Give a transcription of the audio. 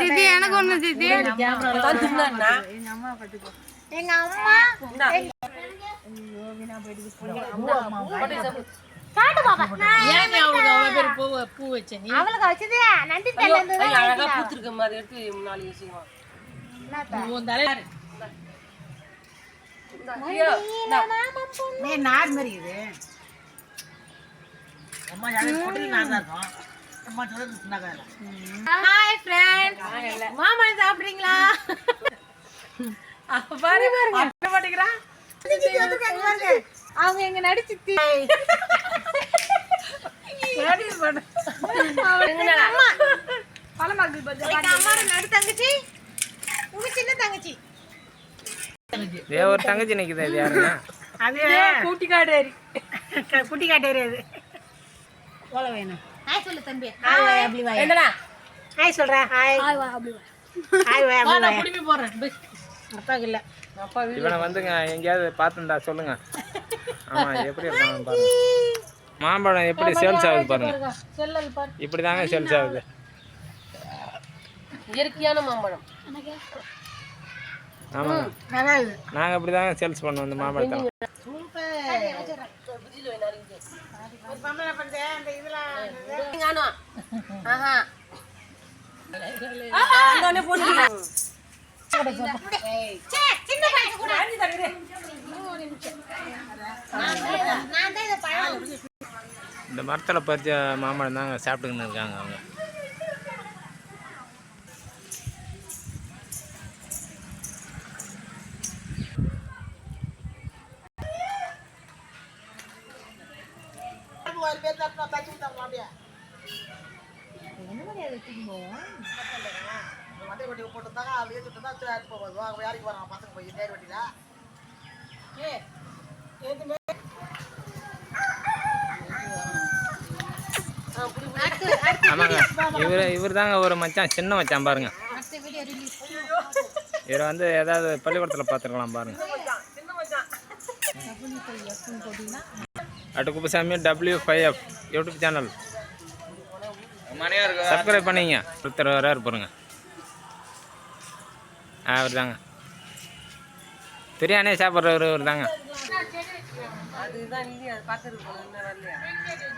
திதி எனக்கு ஒண்ணு திதி. எங்க அம்மா காட்டு பாப்பா. ஏன் நீ அவளுக்கு அவ்வளவு பேர் பூ பூ வச்ச நீ. அவளுக்கு வச்சது. அழகா பூத்திருக்க மாதிரி எடுத்து நாளைக்கு செய்வோம் உன் தலையாரு நீ நார் மாதிரி இது. ஹாய் ஃப்ரெண்ட்ஸ் மாமா சாப்பிடுறீங்களா? பாரு பாருங்க. அவங்க எங்க நடிச்சு அம்மா. பழமாக்கு அம்மா நடு தங்கச்சி உங்க சின்ன தங்கச்சி. ஏ ஒரு தங்கச்சி நிக்குது இது யாருன்னா? அது கூட்டிக்காடு குட்டி காட்டேரி அது. போல வேணும்? ஹாய் சொல்லு தம்பி. ஹாய் அப்படி வாய் என்னடா? ஹாய் சொல்றேன் ஹாய் ஹாய் வாய் அப்படி வாய் குடிப்பி போடுறேன் போய். அப்பாவுக்கு இல்லை. அப்பா இவனை வந்துங்க எங்கேயாவது பார்த்துருந்தா சொல்லுங்க. ஆமா எப்படி இருக்காங்க பாருங்க. மாம்பழம் எப்படி சேல்ஸ் ஆகுது பாருங்க. இப்படி தாங்க சேல்ஸ் ஆகுது. இயற்கையான மாம்பழம். ஆமாங்க. நாங்கள் இப்படி தாங்க சேல்ஸ் பண்ணுவோம் இந்த மாம்பழத்தை இந்த மரத்தில் பறித்த மாமரம் தான் சாப்பிட்டுக்கின்னு இருக்காங்க அவங்க. போட்டுருந்தாங்க அது ஏற்றிட்டு தான் எடுத்து போகுது. அவங்க வேலைக்கு போகிறாங்க பசங்க போய் நேர் வண்டியில். ஆமாங்க. இவர் இவர் தாங்க ஒரு மச்சான் சின்ன மச்சான் பாருங்க. இவரை வந்து ஏதாவது பள்ளிக்கூடத்தில் பார்த்துருக்கலாம் பாருங்க. At Kuppusamy W five F YouTube channel subscribe பண்ணிங்க. ஒருத்தர் வராரு பாருங்க. ஆ அவர் தாங்க பிரியாணி சாப்பிட்றவர் இவர் தாங்க அதுதான் இல்லையா பார்த்துருக்கு போல இன்னும் வரலையா?